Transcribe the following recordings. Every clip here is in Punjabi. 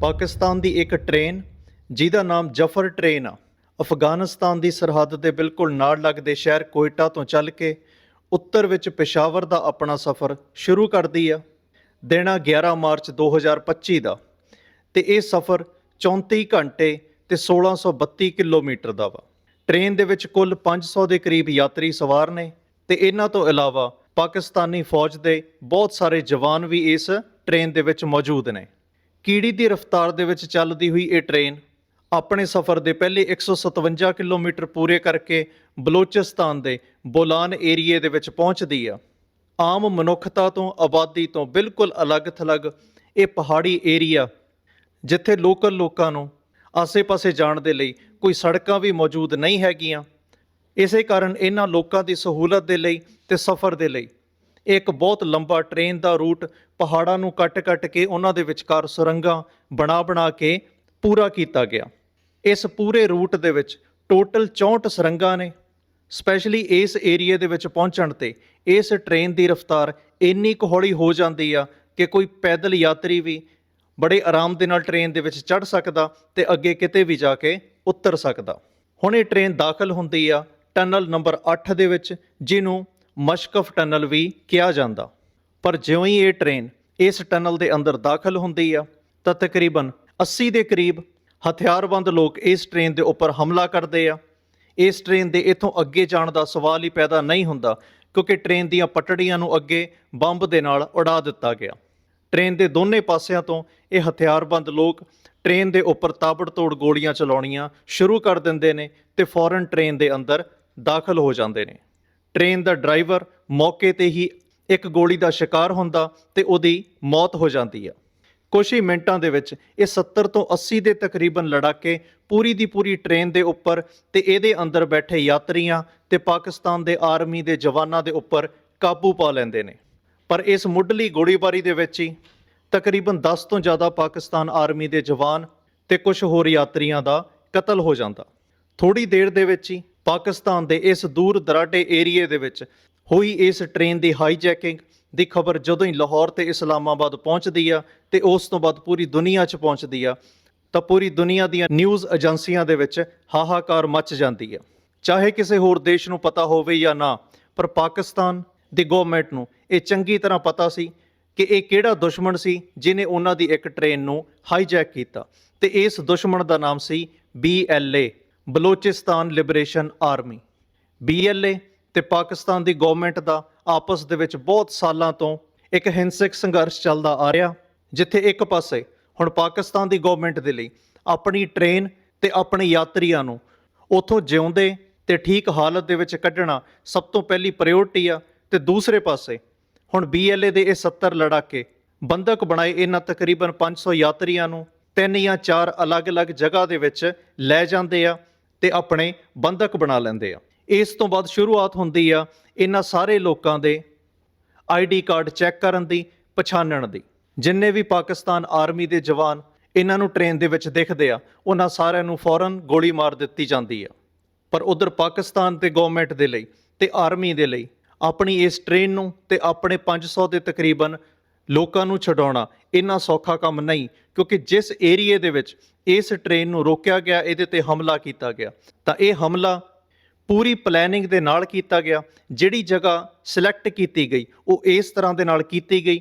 ਪਾਕਿਸਤਾਨ ਦੀ ਇੱਕ ਟ੍ਰੇਨ, ਜਿਹਦਾ ਨਾਮ ਜਫਰ ਟ੍ਰੇਨ ਆ। ਅਫਗਾਨਿਸਤਾਨ ਦੀ ਸਰਹੱਦ ਦੇ ਬਿਲਕੁਲ ਨਾਲ ਲੱਗਦੇ ਸ਼ਹਿਰ ਕੋਇਟਾ ਤੋਂ ਚੱਲ ਕੇ ਉੱਤਰ ਵਿੱਚ ਪਿਸ਼ਾਵਰ ਦਾ ਆਪਣਾ ਸਫ਼ਰ ਸ਼ੁਰੂ ਕਰਦੀ ਆ। ਦਿਨ ਆ 11 ਮਾਰਚ 2025 ਦਾ ਤੇ ਇਹ ਸਫ਼ਰ 34 ਘੰਟੇ ਤੇ 1632 ਕਿਲੋਮੀਟਰ ਦਾ ਵਾ। ਟ੍ਰੇਨ ਦੇ ਵਿੱਚ ਕੁੱਲ 500 ਦੇ ਕਰੀਬ ਯਾਤਰੀ ਸਵਾਰ ਨੇ ਤੇ ਇਹਨਾਂ ਤੋਂ ਇਲਾਵਾ ਪਾਕਿਸਤਾਨੀ ਫੌਜ ਦੇ ਬਹੁਤ ਸਾਰੇ ਜਵਾਨ ਵੀ ਇਸ ਟ੍ਰੇਨ ਦੇ ਵਿੱਚ ਮੌਜੂਦ ਨੇ। ਕੀੜੀ ਦੀ ਰਫ਼ਤਾਰ ਦੇ ਵਿੱਚ ਚੱਲਦੀ ਹੋਈ ਇਹ ਟ੍ਰੇਨ? ਆਪਣੇ ਸਫ਼ਰ ਦੇ ਪਹਿਲੇ 157 ਕਿਲੋਮੀਟਰ ਪੂਰੇ ਕਰਕੇ ਬਲੋਚਿਸਤਾਨ ਦੇ ਬੋਲਾਨ ਏਰੀਏ ਦੇ ਵਿੱਚ ਪਹੁੰਚਦੀ ਆ। ਆਮ ਮਨੁੱਖਤਾ ਤੋਂ ਆਬਾਦੀ ਤੋਂ ਬਿਲਕੁਲ ਅਲੱਗ-ਥਲੱਗ ਇਹ ਪਹਾੜੀ ਏਰੀਆ, ਜਿੱਥੇ ਲੋਕਲ ਲੋਕਾਂ ਨੂੰ ਆਸੇ-ਪਾਸੇ ਜਾਣ ਦੇ ਲਈ ਕੋਈ ਸੜਕਾਂ ਵੀ ਮੌਜੂਦ ਨਹੀਂ ਹੈਗੀਆਂ। ਇਸੇ ਕਾਰਨ ਇਹਨਾਂ ਲੋਕਾਂ ਦੀ ਸਹੂਲਤ ਦੇ ਲਈ ਤੇ ਸਫ਼ਰ ਦੇ ਲਈ ਇੱਕ ਬਹੁਤ ਲੰਬਾ ਟ੍ਰੇਨ ਦਾ ਰੂਟ ਪਹਾੜਾਂ ਨੂੰ ਕੱਟ-ਕੱਟ ਕੇ ਉਹਨਾਂ ਦੇ ਵਿਚਕਾਰ ਸੁਰੰਗਾਂ ਬਣਾ-ਬਣਾ ਕੇ ਪੂਰਾ ਕੀਤਾ ਗਿਆ। ਇਸ ਪੂਰੇ ਰੂਟ ਦੇ ਵਿੱਚ ਟੋਟਲ 64 ਸੁਰੰਗਾਂ ਨੇ। ਸਪੈਸ਼ਲੀ ਇਸ ਏਰੀਆ ਦੇ ਵਿੱਚ ਪਹੁੰਚਣ ਤੇ ਇਸ ਟ੍ਰੇਨ ਦੀ ਰਫ਼ਤਾਰ ਇੰਨੀ ਕੁ ਹੌਲੀ ਹੋ ਜਾਂਦੀ ਆ ਕਿ ਕੋਈ ਪੈਦਲ ਯਾਤਰੀ ਵੀ ਬੜੇ ਆਰਾਮ ਦੇ ਨਾਲ ਟ੍ਰੇਨ ਦੇ ਵਿੱਚ ਚੜ੍ਹ ਸਕਦਾ ਤੇ ਅੱਗੇ ਕਿਤੇ ਵੀ ਜਾ ਕੇ ਉਤਰ ਸਕਦਾ। ਹੁਣ ਇਹ ਟ੍ਰੇਨ ਦਾਖਲ ਹੁੰਦੀ ਆ ਟਨਲ ਨੰਬਰ 8 ਦੇ ਵਿੱਚ, ਜਿਹਨੂੰ ਮਸ਼ਕਫ ਟਨਲ ਵੀ ਕਿਹਾ ਜਾਂਦਾ। ਪਰ ਜਿਉਂ ਹੀ ਇਹ ਟ੍ਰੇਨ ਇਸ ਟਨਲ ਦੇ ਅੰਦਰ ਦਾਖਲ ਹੁੰਦੀ ਆ, ਤਾਂ ਤਕਰੀਬਨ 80 ਦੇ ਕਰੀਬ ਹਥਿਆਰਬੰਦ ਲੋਕ ਇਸ ਟ੍ਰੇਨ ਦੇ ਉੱਪਰ ਹਮਲਾ ਕਰਦੇ ਆ। ਇਸ ਟ੍ਰੇਨ ਦੇ ਇਥੋਂ ਅੱਗੇ ਜਾਣ ਦਾ ਸਵਾਲ ਹੀ ਪੈਦਾ ਨਹੀਂ ਹੁੰਦਾ, ਕਿਉਂਕਿ ਟ੍ਰੇਨ ਦੀਆਂ ਪਟੜੀਆਂ ਨੂੰ ਅੱਗੇ ਬੰਬ ਦੇ ਨਾਲ ਉਡਾ ਦਿੱਤਾ ਗਿਆ। ਟ੍ਰੇਨ ਦੇ ਦੋਨੇ ਪਾਸਿਆਂ ਤੋਂ ਇਹ ਹਥਿਆਰਬੰਦ ਲੋਕ ਟ੍ਰੇਨ ਦੇ ਉੱਪਰ ਤਾਬੜਤੋੜ ਗੋਲੀਆਂ ਚਲਾਉਣੀਆਂ ਸ਼ੁਰੂ ਕਰ ਦਿੰਦੇ ਨੇ ਤੇ ਫੌਰਨ ਟ੍ਰੇਨ ਦੇ ਅੰਦਰ ਦਾਖਲ ਹੋ ਜਾਂਦੇ ਨੇ। ਟ੍ਰੇਨ ਦਾ ਡਰਾਈਵਰ ਮੌਕੇ ਤੇ ਹੀ ਇੱਕ ਗੋਲੀ ਦਾ ਸ਼ਿਕਾਰ ਹੁੰਦਾ ਤੇ ਉਹਦੀ ਮੌਤ ਹੋ ਜਾਂਦੀ ਆ। ਕੁਝ ਹੀ ਮਿੰਟਾਂ ਦੇ ਵਿੱਚ ਇਹ 70 ਤੋਂ 80 ਦੇ ਤਕਰੀਬਨ ਲੜਾਕੇ ਪੂਰੀ ਦੀ ਪੂਰੀ ਟ੍ਰੇਨ ਦੇ ਉੱਪਰ ਤੇ ਇਹਦੇ ਅੰਦਰ ਬੈਠੇ ਯਾਤਰੀਆਂ ਤੇ ਪਾਕਿਸਤਾਨ ਦੇ ਆਰਮੀ ਦੇ ਜਵਾਨਾਂ ਦੇ ਉੱਪਰ ਕਾਬੂ ਪਾ ਲੈਂਦੇ ਨੇ। ਪਰ ਇਸ ਮੁੱਢਲੀ ਗੋਲੀਬਾਰੀ ਦੇ ਵਿੱਚ ਹੀ ਤਕਰੀਬਨ 10 ਤੋਂ ਜ਼ਿਆਦਾ ਪਾਕਿਸਤਾਨ ਆਰਮੀ ਦੇ ਜਵਾਨ ਤੇ ਕੁਝ ਹੋਰ ਯਾਤਰੀਆਂ ਦਾ ਕਤਲ ਹੋ ਜਾਂਦਾ। ਥੋੜੀ ਦੇਰ ਦੇ ਵਿੱਚ ਹੀ ਪਾਕਿਸਤਾਨ ਦੇ ਇਸ ਦੂਰ ਦਰਾਡੇ ਏਰੀਏ ਦੇ ਵਿੱਚ ਹੋਈ ਇਸ ਟ੍ਰੇਨ ਦੀ ਹਾਈਜੈਕਿੰਗ ਦੀ ਖਬਰ ਜਦੋਂ ਹੀ ਲਾਹੌਰ ਤੇ ਇਸਲਾਮਾਬਾਦ ਪਹੁੰਚਦੀ ਆ ਤੇ ਉਸ ਤੋਂ ਬਾਅਦ ਪੂਰੀ ਦੁਨੀਆ 'ਚ ਪਹੁੰਚਦੀ ਆ, ਤਾਂ ਪੂਰੀ ਦੁਨੀਆ ਦੀਆਂ ਨਿਊਜ਼ ਏਜੰਸੀਆਂ ਦੇ ਵਿੱਚ ਹਾਹਾਕਾਰ ਮਚ ਜਾਂਦੀ ਆ। ਚਾਹੇ ਕਿਸੇ ਹੋਰ ਦੇਸ਼ ਨੂੰ ਪਤਾ ਹੋਵੇ ਜਾਂ ਨਾ, ਪਰ ਪਾਕਿਸਤਾਨ ਦੀ ਗਵਰਨਮੈਂਟ ਨੂੰ ਇਹ ਚੰਗੀ ਤਰ੍ਹਾਂ ਪਤਾ ਸੀ ਕਿ ਇਹ ਕਿਹੜਾ ਦੁਸ਼ਮਣ ਸੀ ਜਿਨੇ ਉਹਨਾਂ ਦੀ ਇੱਕ ਟ੍ਰੇਨ ਨੂੰ ਹਾਈਜੈਕ ਕੀਤਾ ਤੇ ਇਸ ਦੁਸ਼ਮਣ ਦਾ ਨਾਮ ਸੀ BLA Balochistan liberation army BLA ਤੇ ਪਾਕਿਸਤਾਨ ਦੀ ਗਵਰਨਮੈਂਟ ਦਾ ਆਪਸ ਦੇ ਵਿੱਚ ਬਹੁਤ ਸਾਲਾਂ ਤੋਂ ਇੱਕ ਹਿੰਸਕ ਸੰਘਰਸ਼ ਚੱਲਦਾ ਆ ਰਿਹਾ, ਜਿੱਥੇ ਇੱਕ ਪਾਸੇ ਹੁਣ ਪਾਕਿਸਤਾਨ ਦੀ ਗਵਰਨਮੈਂਟ ਦੇ ਲਈ ਆਪਣੀ ਟ੍ਰੇਨ ਤੇ ਆਪਣੇ ਯਾਤਰੀਆਂ ਨੂੰ ਉਥੋਂ ਜਿਉਂਦੇ ਤੇ ਠੀਕ ਹਾਲਤ ਦੇ ਵਿੱਚ ਕੱਢਣਾ ਸਭ ਤੋਂ ਪਹਿਲੀ ਪ੍ਰਾਇੋਰਟੀ ਆ ਤੇ ਦੂਸਰੇ ਪਾਸੇ ਹੁਣ BLA ਦੇ ਇਹ 70 ਲੜਾਕੇ ਬੰਦਕ ਬਣਾਏ ਇਹਨਾਂ ਤਕਰੀਬਨ 500 ਯਾਤਰੀਆਂ ਨੂੰ ਤਿੰਨ ਜਾਂ ਚਾਰ ਅਲੱਗ-ਅਲੱਗ ਜਗ੍ਹਾ ਦੇ ਵਿੱਚ ਲੈ ਜਾਂਦੇ ਆ। ਤੇ ਆਪਣੇ ਬੰਧਕ ਬਣਾ ਲੈਂਦੇ ਆ। ਇਸ ਤੋਂ ਬਾਅਦ ਸ਼ੁਰੂਆਤ ਹੁੰਦੀ ਆ ਇਹਨਾਂ ਸਾਰੇ ਲੋਕਾਂ ਦੇ ਆਈਡੀ ਕਾਰਡ ਚੈੱਕ ਕਰਨ ਦੀ ਪਛਾਣਨ ਦੀ। ਜਿੰਨੇ ਵੀ ਪਾਕਿਸਤਾਨ ਆਰਮੀ ਦੇ ਜਵਾਨ ਇਹਨਾਂ ਨੂੰ ਟ੍ਰੇਨ ਦੇ ਵਿੱਚ ਦਿਖਦੇ ਆ, ਉਹਨਾਂ ਸਾਰਿਆਂ ਨੂੰ ਫੌਰਨ ਗੋਲੀ ਮਾਰ ਦਿੱਤੀ ਜਾਂਦੀ ਆ। ਪਰ ਉਧਰ ਪਾਕਿਸਤਾਨ ਤੇ ਗਵਰਨਮੈਂਟ ਦੇ ਲਈ ਤੇ ਆਰਮੀ ਦੇ ਲਈ ਆਪਣੀ ਇਸ ਟ੍ਰੇਨ ਨੂੰ ਤੇ ਆਪਣੇ 500 ਦੇ ਤਕਰੀਬਨ ਲੋਕਾਂ ਨੂੰ ਛਡਾਉਣਾ ਇੰਨਾ ਸੌਖਾ ਕੰਮ ਨਹੀਂ, ਕਿਉਂਕਿ ਜਿਸ ਏਰੀਏ ਦੇ ਵਿੱਚ ਇਸ ਟ੍ਰੇਨ ਨੂੰ ਰੋਕਿਆ ਗਿਆ, ਇਹਦੇ ਤੇ ਹਮਲਾ ਕੀਤਾ ਗਿਆ। ਤਾਂ ਇਹ ਹਮਲਾ ਪੂਰੀ ਪਲੈਨਿੰਗ ਦੇ ਨਾਲ ਕੀਤਾ ਗਿਆ, ਜਿਹੜੀ ਜਗ੍ਹਾ ਸਿਲੈਕਟ ਕੀਤੀ ਗਈ, ਉਹ ਇਸ ਤਰ੍ਹਾਂ ਦੇ ਨਾਲ ਕੀਤੀ ਗਈ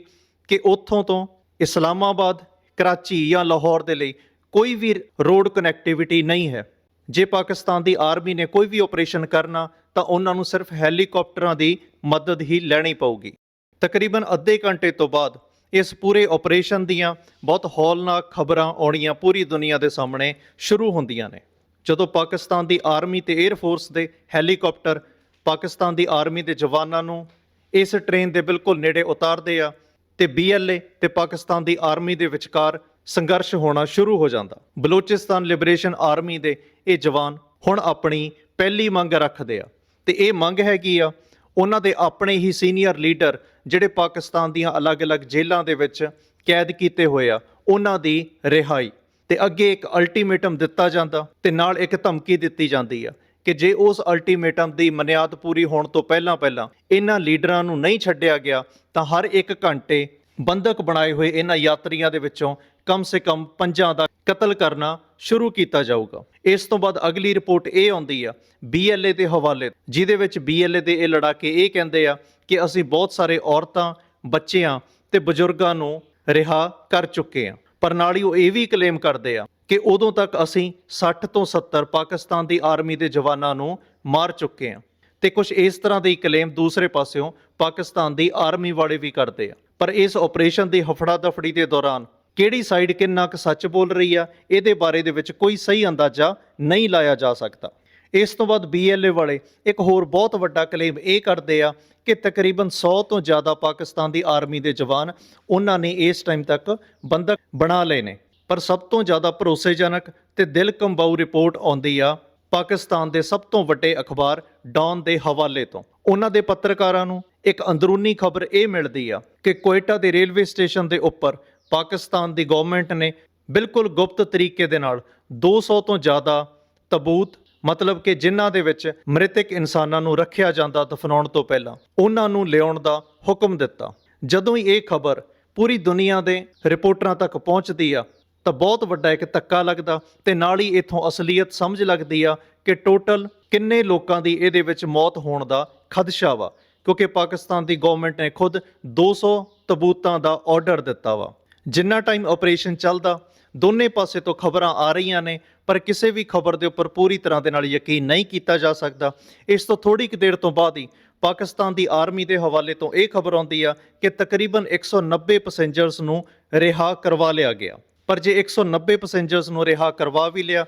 ਕਿ ਉੱਥੋਂ ਤੋਂ ਇਸਲਾਮਾਬਾਦ, ਕਰਾਚੀ ਜਾਂ ਲਾਹੌਰ ਦੇ ਲਈ ਕੋਈ ਵੀ ਰੋਡ ਕਨੈਕਟੀਵਿਟੀ ਨਹੀਂ ਹੈ। ਜੇ ਪਾਕਿਸਤਾਨ ਦੀ ਆਰਮੀ ਨੇ ਕੋਈ ਵੀ ਆਪਰੇਸ਼ਨ ਕਰਨਾ, ਤਾਂ ਉਹਨਾਂ ਨੂੰ ਸਿਰਫ ਹੈਲੀਕਾਪਟਰਾਂ ਦੀ ਮਦਦ ਹੀ ਲੈਣੀ ਪਊਗੀ। ਤਕਰੀਬਨ ਅੱਧੇ ਘੰਟੇ ਤੋਂ ਬਾਅਦ ਇਸ ਪੂਰੇ ਆਪਰੇਸ਼ਨ ਦੀਆਂ ਬਹੁਤ ਹੌਲਨਾਕ ਖਬਰਾਂ ਆਉਣੀਆਂ ਪੂਰੀ ਦੁਨੀਆ ਦੇ ਸਾਹਮਣੇ ਸ਼ੁਰੂ ਹੁੰਦੀਆਂ ਨੇ। ਜਦੋਂ ਪਾਕਿਸਤਾਨ ਦੀ ਆਰਮੀ ਤੇ 에ਅਰ ਫੋਰਸ ਦੇ ਹੈਲੀਕਾਪਟਰ ਪਾਕਿਸਤਾਨ ਦੀ ਆਰਮੀ ਦੇ ਜਵਾਨਾਂ ਨੂੰ ਇਸ ਟ੍ਰੇਨ ਦੇ ਬਿਲਕੁਲ ਨੇੜੇ ਉਤਾਰਦੇ ਆ ਤੇ BLA ਤੇ ਪਾਕਿਸਤਾਨ ਦੀ ਆਰਮੀ ਦੇ ਵਿਚਕਾਰ ਸੰਘਰਸ਼ ਹੋਣਾ ਸ਼ੁਰੂ ਹੋ ਜਾਂਦਾ। ਬਲੋਚਿਸਤਾਨ ਲਿਬਰੇਸ਼ਨ ਆਰਮੀ ਦੇ ਇਹ ਜਵਾਨ ਹੁਣ ਆਪਣੀ ਪਹਿਲੀ ਮੰਗ ਰੱਖਦੇ ਆ। ਤੇ ਇਹ ਮੰਗ ਹੈਗੀ ਆ ਉਹਨਾਂ ਦੇ ਆਪਣੇ ਹੀ ਸੀਨੀਅਰ ਲੀਡਰ ਜਿਹੜੇ ਪਾਕਿਸਤਾਨ ਦੀਆਂ ਅਲੱਗ-ਅਲੱਗ ਜੇਲ੍ਹਾਂ ਦੇ ਵਿੱਚ ਕੈਦ ਕੀਤੇ ਹੋਏ ਆ, ਉਹਨਾਂ ਦੀ ਰਿਹਾਈ। ਤੇ ਅੱਗੇ ਇੱਕ ਅਲਟੀਮੇਟਮ ਦਿੱਤਾ ਜਾਂਦਾ ਤੇ ਨਾਲ ਇੱਕ ਧਮਕੀ ਦਿੱਤੀ ਜਾਂਦੀ ਆ ਕਿ ਜੇ ਉਸ ਅਲਟੀਮੇਟਮ ਦੀ ਮਨਿਆਦ ਪੂਰੀ ਹੋਣ ਤੋਂ ਪਹਿਲਾਂ ਪਹਿਲਾਂ ਇਹਨਾਂ ਲੀਡਰਾਂ ਨੂੰ ਨਹੀਂ ਛੱਡਿਆ ਗਿਆ, ਤਾਂ ਹਰ ਇੱਕ ਘੰਟੇ ਬੰਦਕ ਬਣਾਏ ਹੋਏ ਇਹਨਾਂ ਯਾਤਰੀਆਂ ਦੇ ਵਿੱਚੋਂ ਕਮ ਸੇ ਕਮ ਪੰਜਾਂ ਦਾ ਕਤਲ ਕਰਨਾ ਸ਼ੁਰੂ ਕੀਤਾ ਜਾਊਗਾ। ਇਸ ਤੋਂ ਬਾਅਦ ਅਗਲੀ ਰਿਪੋਰਟ ਇਹ ਆਉਂਦੀ ਆ ਬੀਐਲਏ ਦੇ ਹਵਾਲੇ। ਜਿਹਦੇ ਵਿੱਚ ਬੀਐਲਏ ਦੇ ਇਹ ਲੜਾਕੇ ਇਹ ਕਹਿੰਦੇ ਆ ਕਿ ਅਸੀਂ ਬਹੁਤ ਸਾਰੇ ਔਰਤਾਂ, ਬੱਚਿਆਂ ਤੇ ਬਜ਼ੁਰਗਾਂ ਨੂੰ ਰਿਹਾ ਕਰ ਚੁੱਕੇ ਆ। ਪਰ ਨਾਲ ਹੀ ਉਹ ਇਹ ਵੀ ਕਲੇਮ ਕਰਦੇ ਆ ਕਿ ਉਦੋਂ ਤੱਕ ਅਸੀਂ 60 ਤੋਂ 70 ਪਾਕਿਸਤਾਨ ਦੀ ਆਰਮੀ ਦੇ ਜਵਾਨਾਂ ਨੂੰ ਮਾਰ ਚੁੱਕੇ ਆ। ਤੇ ਕੁਝ ਇਸ ਤਰ੍ਹਾਂ ਦੇ ਕਲੇਮ ਦੂਸਰੇ ਪਾਸਿਓਂ ਪਾਕਿਸਤਾਨ ਦੀ ਆਰਮੀ ਵਾਲੇ ਵੀ ਕਰਦੇ ਆ। ਪਰ ਇਸ ਆਪਰੇਸ਼ਨ ਦੀ ਹਫੜਾ ਦਫੜੀ ਦੇ ਦੌਰਾਨ ਕਿਹੜੀ ਸਾਈਡ ਕਿੰਨਾ ਕੁ ਸੱਚ ਬੋਲ ਰਹੀ ਆ, ਇਹਦੇ ਬਾਰੇ ਦੇ ਵਿੱਚ ਕੋਈ ਸਹੀ ਅੰਦਾਜ਼ਾ ਨਹੀਂ ਲਾਇਆ ਜਾ ਸਕਦਾ। ਇਸ ਤੋਂ ਬਾਅਦ ਬੀਐਲਏ ਵਾਲੇ ਇੱਕ ਹੋਰ ਬਹੁਤ ਵੱਡਾ ਕਲੇਮ ਇਹ ਕਰਦੇ ਆ ਕਿ ਤਕਰੀਬਨ 100 ਤੋਂ ਜ਼ਿਆਦਾ ਪਾਕਿਸਤਾਨ ਦੀ ਆਰਮੀ ਦੇ ਜਵਾਨ ਉਹਨਾਂ ਨੇ ਇਸ ਟਾਈਮ ਤੱਕ ਬੰਦਕ ਬਣਾ ਲਏ ਨੇ। ਪਰ ਸਭ ਤੋਂ ਜ਼ਿਆਦਾ ਭਰੋਸੇਜਨਕ ਤੇ ਦਿਲ ਕੰਬਾਊ ਰਿਪੋਰਟ ਆਉਂਦੀ ਆ ਪਾਕਿਸਤਾਨ ਦੇ ਸਭ ਤੋਂ ਵੱਡੇ ਅਖਬਾਰ ਡੌਨ ਦੇ ਹਵਾਲੇ ਤੋਂ। ਉਹਨਾਂ ਦੇ ਪੱਤਰਕਾਰਾਂ ਨੂੰ ਇੱਕ ਅੰਦਰੂਨੀ ਖਬਰ ਇਹ ਮਿਲਦੀ ਆ ਕਿ ਕੋਇਟਾ ਦੇ ਰੇਲਵੇ ਸਟੇਸ਼ਨ ਦੇ ਉੱਪਰ ਪਾਕਿਸਤਾਨ ਦੀ ਗਵਰਨਮੈਂਟ ਨੇ ਬਿਲਕੁਲ ਗੁਪਤ ਤਰੀਕੇ ਦੇ ਨਾਲ 200 ਤੋਂ ਜ਼ਿਆਦਾ ਤਬੂਤ, ਮਤਲਬ ਕਿ ਜਿਨ੍ਹਾਂ ਦੇ ਵਿੱਚ ਮ੍ਰਿਤਕ ਇਨਸਾਨਾਂ ਨੂੰ ਰੱਖਿਆ ਜਾਂਦਾ ਦਫਨਾਉਣ ਤੋਂ ਪਹਿਲਾਂ, ਉਹਨਾਂ ਨੂੰ ਲਿਆਉਣ ਦਾ ਹੁਕਮ ਦਿੱਤਾ। ਜਦੋਂ ਹੀ ਇਹ ਖਬਰ ਪੂਰੀ ਦੁਨੀਆ ਦੇ ਰਿਪੋਰਟਰਾਂ ਤੱਕ ਪਹੁੰਚਦੀ ਆ, ਤਾਂ ਬਹੁਤ ਵੱਡਾ ਇੱਕ ਧੱਕਾ ਲੱਗਦਾ ਤੇ ਨਾਲ ਹੀ ਇਥੋਂ ਅਸਲੀਅਤ ਸਮਝ ਲੱਗਦੀ ਆ ਕਿ ਟੋਟਲ ਕਿੰਨੇ ਲੋਕਾਂ ਦੀ ਇਹਦੇ ਵਿੱਚ ਮੌਤ ਹੋਣ ਦਾ ਖਦਸ਼ਾ ਵਾ, ਕਿਉਂਕਿ ਪਾਕਿਸਤਾਨ ਦੀ ਗਵਰਨਮੈਂਟ ਨੇ ਖੁਦ 200 ਤਬੂਤਾਂ ਦਾ ਆਰਡਰ ਦਿੱਤਾ ਵਾ। ਜਿੰਨਾ ਟਾਈਮ ਆਪਰੇਸ਼ਨ ਚੱਲਦਾ, ਦੋਨੇ ਪਾਸੇ ਤੋਂ ਖਬਰਾਂ ਆ ਰਹੀਆਂ ਨੇ, ਪਰ ਕਿਸੇ ਵੀ ਖਬਰ ਦੇ ਉੱਪਰ ਪੂਰੀ ਤਰ੍ਹਾਂ ਦੇ ਨਾਲ ਯਕੀਨ ਨਹੀਂ ਕੀਤਾ ਜਾ ਸਕਦਾ। ਇਸ ਤੋਂ ਥੋੜੀ ਕੁ ਦੇਰ ਤੋਂ ਬਾਅਦ ਹੀ ਪਾਕਿਸਤਾਨ ਦੀ ਆਰਮੀ ਦੇ ਹਵਾਲੇ ਤੋਂ ਇਹ ਖਬਰ ਆਉਂਦੀ ਆ ਕਿ ਤਕਰੀਬਨ 190 ਪੈਸੇਂਜਰਸ ਨੂੰ ਰਿਹਾ ਕਰਵਾ ਲਿਆ ਗਿਆ। ਪਰ ਜੇ 190 ਪੈਸੇਂਜਰਸ ਨੂੰ ਰਿਹਾ ਕਰਵਾ ਵੀ ਲਿਆ,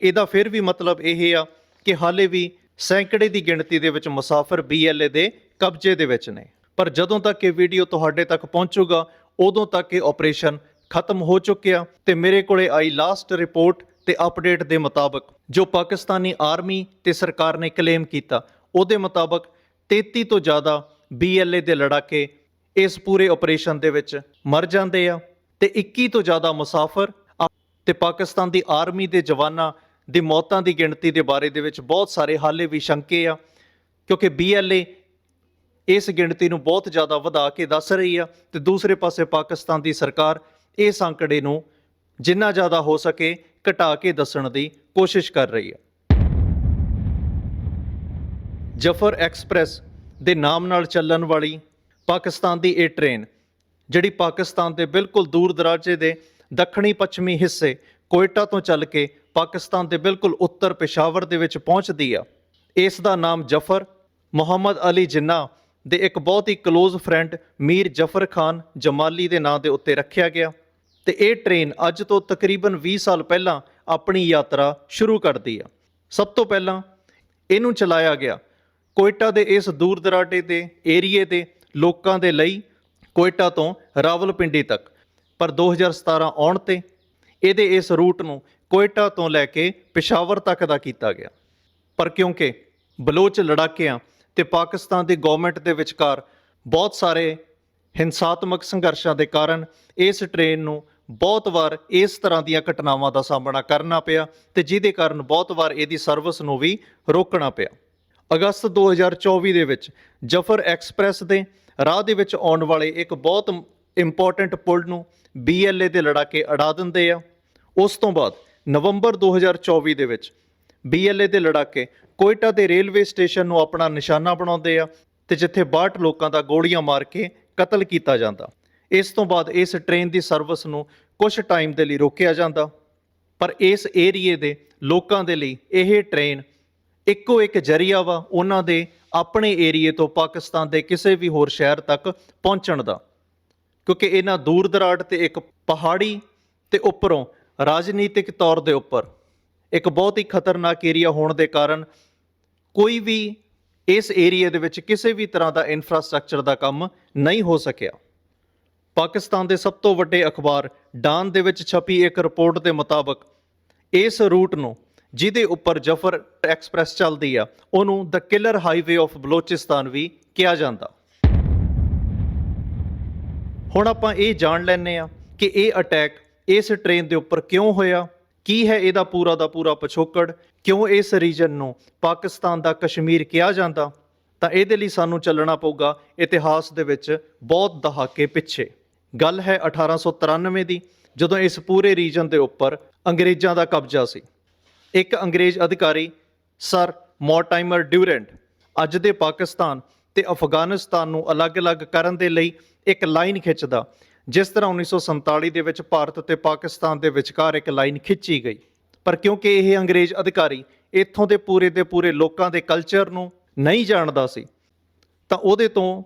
ਇਹਦਾ ਫਿਰ ਵੀ ਮਤਲਬ ਇਹ ਆ ਕਿ ਹਾਲੇ ਵੀ ਸੈਂਕੜੇ ਦੀ ਗਿਣਤੀ ਦੇ ਵਿੱਚ ਮੁਸਾਫਰ ਬੀਐਲਏ ਦੇ ਕਬਜ਼ੇ ਦੇ ਵਿੱਚ ਨੇ। ਪਰ ਜਦੋਂ ਤੱਕ ਇਹ ਵੀਡੀਓ ਤੁਹਾਡੇ ਤੱਕ ਪਹੁੰਚੂਗਾ ਉਦੋਂ ਤੱਕ ਇਹ ਆਪਰੇਸ਼ਨ ਖਤਮ ਹੋ ਚੁੱਕਿਆ ਤੇ ਮੇਰੇ ਕੋਲੇ ਆਈ ਲਾਸਟ ਰਿਪੋਰਟ ਤੇ ਅਪਡੇਟ ਦੇ ਮੁਤਾਬਕ ਜੋ ਪਾਕਿਸਤਾਨੀ ਆਰਮੀ ਤੇ ਸਰਕਾਰ ਨੇ ਕਲੇਮ ਕੀਤਾ, ਉਹਦੇ ਮੁਤਾਬਕ 33 ਤੋਂ ਜ਼ਿਆਦਾ ਬੀਐਲਏ ਦੇ ਲੜਾਕੇ ਇਸ ਪੂਰੇ ਆਪਰੇਸ਼ਨ ਦੇ ਵਿੱਚ ਮਰ ਜਾਂਦੇ ਆ ਤੇ 21 ਤੋਂ ਜ਼ਿਆਦਾ ਮੁਸਾਫਰ ਆ- ਤੇ ਪਾਕਿਸਤਾਨ ਦੀ ਆਰਮੀ ਦੇ ਜਵਾਨਾਂ ਦੀ ਮੌਤਾਂ ਦੀ ਗਿਣਤੀ ਦੇ ਬਾਰੇ ਦੇ ਵਿੱਚ ਬਹੁਤ ਸਾਰੇ ਹਾਲੇ ਵੀ ਸ਼ੰਕੇ ਆ, ਕਿਉਂਕਿ ਬੀਐਲਏ ਇਸ ਗਿਣਤੀ ਨੂੰ ਬਹੁਤ ਜ਼ਿਆਦਾ ਵਧਾ ਕੇ ਦੱਸ ਰਹੀ ਆ ਤੇ ਦੂਸਰੇ ਪਾਸੇ ਪਾਕਿਸਤਾਨ ਦੀ ਸਰਕਾਰ ਇਸ ਅੰਕੜੇ ਨੂੰ ਜਿੰਨਾ ਜ਼ਿਆਦਾ ਹੋ ਸਕੇ ਘਟਾ ਕੇ ਦੱਸਣ ਦੀ ਕੋਸ਼ਿਸ਼ ਕਰ ਰਹੀ ਹੈ ਜਫਰ ਐਕਸਪ੍ਰੈਸ ਦੇ ਨਾਮ ਨਾਲ ਚੱਲਣ ਵਾਲੀ ਪਾਕਿਸਤਾਨ ਦੀ ਇਹ ਟ੍ਰੇਨ, ਜਿਹੜੀ ਪਾਕਿਸਤਾਨ ਦੇ ਬਿਲਕੁਲ ਦੂਰ ਦਰਾਜੇ ਦੇ ਦੱਖਣੀ ਪੱਛਮੀ ਹਿੱਸੇ ਕੋਇਟਾ ਤੋਂ ਚੱਲ ਕੇ ਪਾਕਿਸਤਾਨ ਦੇ ਬਿਲਕੁਲ ਉੱਤਰ ਪੇਸ਼ਾਵਰ ਦੇ ਵਿੱਚ ਪਹੁੰਚਦੀ ਆ, ਇਸ ਦਾ ਨਾਮ ਜਫਰ ਮੁਹੰਮਦ ਅਲੀ ਜਿੰਨਾ ਦੇ ਇੱਕ ਬਹੁਤ ਹੀ ক্লোਜ਼ ਫਰੈਂਡ ਮੀਰ ਜਫਰ ਖਾਨ ਜਮਾਲੀ ਦੇ ਨਾਂ ਦੇ ਉੱਤੇ ਰੱਖਿਆ ਗਿਆ ਤੇ ਇਹ ਟ੍ਰੇਨ ਅੱਜ ਤੋਂ ਤਕਰੀਬਨ 20 ਸਾਲ ਪਹਿਲਾਂ ਆਪਣੀ ਯਾਤਰਾ ਸ਼ੁਰੂ ਕਰਦੀ ਆ। ਸਭ ਤੋਂ ਪਹਿਲਾਂ ਇਹਨੂੰ ਚਲਾਇਆ ਗਿਆ ਕੋਇਟਾ ਦੇ ਇਸ ਦੂਰ ਦਰਾਡੇ ਦੇ ਏਰੀਏ ਦੇ ਲੋਕਾਂ ਦੇ ਲਈ ਕੋਇਟਾ ਤੋਂ ਰਾਵਲਪਿੰਡੀ ਤੱਕ। ਪਰ 2017 ਆਉਣ ਤੇ ਇਹਦੇ ਇਸ ਰੂਟ ਨੂੰ ਕੋਇਟਾ ਤੋਂ ਲੈ ਕੇ ਪਿਸ਼ਾਵਰ ਤੱਕ ਦਾ ਕੀਤਾ ਗਿਆ। ਪਰ ਕਿਉਂਕਿ ਬਲੋਚ ਲੜਾਕਿਆਂ ਤੇ ਪਾਕਿਸਤਾਨ ਦੀ ਗਵਰਨਮੈਂਟ ਦੇ ਵਿਚਕਾਰ ਬਹੁਤ ਸਾਰੇ ਹਿੰਸਾਤਮਕ ਸੰਘਰਸ਼ਾਂ ਦੇ ਕਾਰਨ ਇਸ ਟ੍ਰੇਨ ਨੂੰ ਬਹੁਤ ਵਾਰ ਇਸ ਤਰ੍ਹਾਂ ਦੀਆਂ ਘਟਨਾਵਾਂ ਦਾ ਸਾਹਮਣਾ ਕਰਨਾ ਪਿਆ ਤੇ ਜਿਹਦੇ ਕਾਰਨ ਬਹੁਤ ਵਾਰ ਇਹਦੀ ਸਰਵਿਸ ਨੂੰ ਵੀ ਰੋਕਣਾ ਪਿਆ। ਅਗਸਤ 2024 ਦੇ ਵਿੱਚ ਜਫਰ ਐਕਸਪ੍ਰੈਸ ਦੇ ਰਾਹ ਦੇ ਵਿੱਚ ਆਉਣ ਵਾਲੇ ਇੱਕ ਬਹੁਤ ਇੰਪੋਰਟੈਂਟ ਪੁਲ ਨੂੰ ਬੀਐਲਏ ਦੇ ਲੜਾਕੇ ਅੜਾ ਦਿੰਦੇ ਆ। ਉਸ ਤੋਂ ਬਾਅਦ ਨਵੰਬਰ 2024 ਦੇ ਵਿੱਚ ਬੀਐਲਏ ਦੇ ਲੜਾਕੇ ਕੋਇਟਾ ਦੇ ਰੇਲਵੇ ਸਟੇਸ਼ਨ ਨੂੰ ਆਪਣਾ ਨਿਸ਼ਾਨਾ ਬਣਾਉਂਦੇ ਆ ਤੇ ਜਿੱਥੇ 62 ਲੋਕਾਂ ਦਾ ਗੋਲੀਆਂ ਮਾਰ ਕੇ ਕਤਲ ਕੀਤਾ ਜਾਂਦਾ। ਇਸ ਤੋਂ ਬਾਅਦ ਇਸ ਟ੍ਰੇਨ ਦੀ ਸਰਵਿਸ ਨੂੰ ਕੁਝ ਟਾਈਮ ਦੇ ਲਈ ਰੋਕਿਆ ਜਾਂਦਾ। ਪਰ ਇਸ ਏਰੀਏ ਦੇ ਲੋਕਾਂ ਦੇ ਲਈ ਇਹ ਟ੍ਰੇਨ ਇੱਕੋ ਇੱਕ ਜਰੀਆ ਵਾ ਉਹਨਾਂ ਦੇ ਆਪਣੇ ਏਰੀਏ ਤੋਂ ਪਾਕਿਸਤਾਨ ਦੇ ਕਿਸੇ ਵੀ ਹੋਰ ਸ਼ਹਿਰ ਤੱਕ ਪਹੁੰਚਣ ਦਾ। ਕਿਉਂਕਿ ਇਹਨਾਂ ਦੂਰ ਦਰਾੜ ਤੇ ਇੱਕ ਪਹਾੜੀ ਤੇ ਉੱਪਰੋਂ ਰਾਜਨੀਤਿਕ ਤੌਰ ਦੇ ਉੱਪਰ ਇੱਕ ਬਹੁਤ ਹੀ ਖਤਰਨਾਕ ਏਰੀਆ ਹੋਣ ਦੇ ਕਾਰਨ ਕੋਈ ਵੀ ਇਸ ਏਰੀਏ ਦੇ ਵਿੱਚ ਕਿਸੇ ਵੀ ਤਰ੍ਹਾਂ ਦਾ ਇਨਫਰਾਸਟ੍ਰਕਚਰ ਦਾ ਕੰਮ ਨਹੀਂ ਹੋ ਸਕਿਆ। ਪਾਕਿਸਤਾਨ ਦੇ ਸਭ ਤੋਂ ਵੱਡੇ ਅਖਬਾਰ ਡਾਨ ਦੇ ਵਿੱਚ ਛਪੀ ਇੱਕ ਰਿਪੋਰਟ ਦੇ ਮੁਤਾਬਕ ਇਸ ਰੂਟ ਨੂੰ ਜਿਹਦੇ ਉੱਪਰ ਜਫਰ ਐਕਸਪ੍ਰੈਸ ਚੱਲਦੀ ਆ, ਉਹਨੂੰ the killer highway of Balochistan ਵੀ ਕਿਹਾ ਜਾਂਦਾ। ਹੁਣ ਆਪਾਂ ਇਹ ਜਾਣ ਲੈਣੇ ਆ ਕਿ ਇਹ ਅਟੈਕ ਇਸ ਟ੍ਰੇਨ ਦੇ ਉੱਪਰ ਕਿਉਂ ਹੋਇਆ ਕੀ ਹੈ ਇਹਦਾ ਪੂਰਾ ਦਾ ਪੂਰਾ ਪਿਛੋਕੜ? ਕਿਉਂ ਇਸ ਰੀਜਨ ਨੂੰ ਪਾਕਿਸਤਾਨ ਦਾ ਕਸ਼ਮੀਰ ਕਿਹਾ ਜਾਂਦਾ? ਤਾਂ ਇਹਦੇ ਲਈ ਸਾਨੂੰ ਚੱਲਣਾ ਪਊਗਾ ਇਤਿਹਾਸ ਦੇ ਵਿੱਚ ਬਹੁਤ ਦਹਾਕੇ ਪਿੱਛੇ। ਗੱਲ ਹੈ 1893 ਦੀ, ਜਦੋਂ ਇਸ ਪੂਰੇ ਰੀਜਨ ਦੇ ਉੱਪਰ ਅੰਗਰੇਜ਼ਾਂ ਦਾ ਕਬਜ਼ਾ ਸੀ। ਇੱਕ ਅੰਗਰੇਜ਼ ਅਧਿਕਾਰੀ, ਸਰ ਮੋਰਟਾਈਮਰ ਡਿਊਰੈਂਟ, ਅੱਜ ਦੇ ਪਾਕਿਸਤਾਨ ਤੇ ਅਫਗਾਨਿਸਤਾਨ ਨੂੰ ਅਲੱਗ-ਅਲੱਗ ਕਰਨ ਦੇ ਲਈ ਇੱਕ ਲਾਈਨ ਖਿੱਚਦਾ ਜਿਸ ਤਰ੍ਹਾਂ 1947 ਦੇ ਵਿੱਚ ਭਾਰਤ ਅਤੇ ਪਾਕਿਸਤਾਨ ਦੇ ਵਿਚਕਾਰ ਇੱਕ ਲਾਈਨ ਖਿੱਚੀ ਗਈ। ਪਰ ਕਿਉਂਕਿ ਇਹ ਅੰਗਰੇਜ਼ ਅਧਿਕਾਰੀ ਇੱਥੋਂ ਦੇ ਪੂਰੇ ਦੇ ਪੂਰੇ ਲੋਕਾਂ ਦੇ ਕਲਚਰ ਨੂੰ ਨਹੀਂ ਜਾਣਦਾ ਸੀ, ਤਾਂ ਉਹਦੇ ਤੋਂ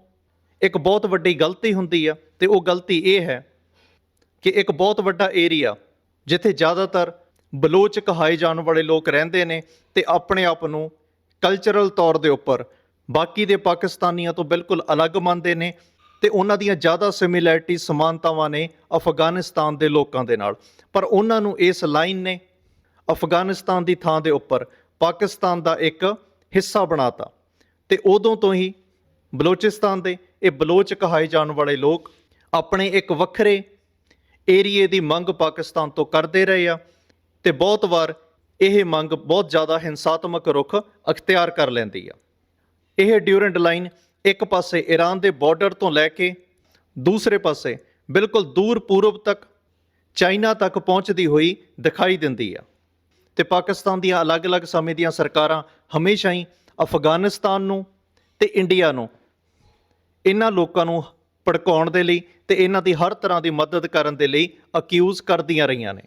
ਇੱਕ ਬਹੁਤ ਵੱਡੀ ਗਲਤੀ ਹੁੰਦੀ ਆ ਤੇ ਉਹ ਗਲਤੀ ਇਹ ਹੈ ਕਿ ਇੱਕ ਬਹੁਤ ਵੱਡਾ ਏਰੀਆ ਜਿੱਥੇ ਜ਼ਿਆਦਾਤਰ ਬਲੋਚ ਕਹਾਏ ਜਾਣ ਵਾਲੇ ਲੋਕ ਰਹਿੰਦੇ ਨੇ ਤੇ ਆਪਣੇ ਆਪ ਨੂੰ ਕਲਚਰਲ ਤੌਰ ਦੇ ਉੱਪਰ ਬਾਕੀ ਦੇ ਪਾਕਿਸਤਾਨੀਆਂ ਤੋਂ ਬਿਲਕੁਲ ਅਲੱਗ ਮੰਨਦੇ ਨੇ ਤੇ ਉਹਨਾਂ ਦੀਆਂ ਜ਼ਿਆਦਾ ਸਿਮਿਲੈਰਿਟੀ ਸਮਾਨਤਾਵਾਂ ਨੇ ਅਫਗਾਨਿਸਤਾਨ ਦੇ ਲੋਕਾਂ ਦੇ ਨਾਲ। ਪਰ ਉਹਨਾਂ ਨੂੰ ਇਸ ਲਾਈਨ ਨੇ ਅਫਗਾਨਿਸਤਾਨ ਦੀ ਥਾਂ ਦੇ ਉੱਪਰ ਪਾਕਿਸਤਾਨ ਦਾ ਇੱਕ ਹਿੱਸਾ ਬਣਾਤਾ ਤੇ ਉਦੋਂ ਤੋਂ ਹੀ ਬਲੋਚਿਸਤਾਨ ਦੇ ਇਹ ਬਲੋਚ ਕਹਾਏ ਜਾਣ ਵਾਲੇ ਲੋਕ ਆਪਣੇ ਇੱਕ ਵੱਖਰੇ ਏਰੀਏ ਦੀ ਮੰਗ ਪਾਕਿਸਤਾਨ ਤੋਂ ਕਰਦੇ ਰਹੇ ਆ ਤੇ ਬਹੁਤ ਵਾਰ ਇਹ ਮੰਗ ਬਹੁਤ ਜ਼ਿਆਦਾ ਹਿੰਸਾਤਮਕ ਰੁਖ ਅਖਤਿਆਰ ਕਰ ਲੈਂਦੀ ਆ। ਇਹ ਡਿਊਰੈਂਟ ਲਾਈਨ ਇੱਕ ਪਾਸੇ ਈਰਾਨ ਦੇ ਬਾਰਡਰ ਤੋਂ ਲੈ ਕੇ ਦੂਸਰੇ ਪਾਸੇ ਬਿਲਕੁਲ ਦੂਰ ਪੂਰਬ ਤੱਕ ਚਾਈਨਾ ਤੱਕ ਪਹੁੰਚਦੀ ਹੋਈ ਦਿਖਾਈ ਦਿੰਦੀ ਆ। ਤੇ ਪਾਕਿਸਤਾਨ ਦੀਆਂ ਅਲੱਗ-ਅਲੱਗ ਸਮੇਂ ਦੀਆਂ ਸਰਕਾਰਾਂ ਹਮੇਸ਼ਾ ਹੀ ਅਫਗਾਨਿਸਤਾਨ ਨੂੰ ਤੇ ਇੰਡੀਆ ਨੂੰ ਇਹਨਾਂ ਲੋਕਾਂ ਨੂੰ ਭੜਕਾਉਣ ਦੇ ਲਈ ਤੇ ਇਹਨਾਂ ਦੀ ਹਰ ਤਰ੍ਹਾਂ ਦੀ ਮਦਦ ਕਰਨ ਦੇ ਲਈ ਅਕਿਊਜ਼ ਕਰਦੀਆਂ ਰਹੀਆਂ ਨੇ।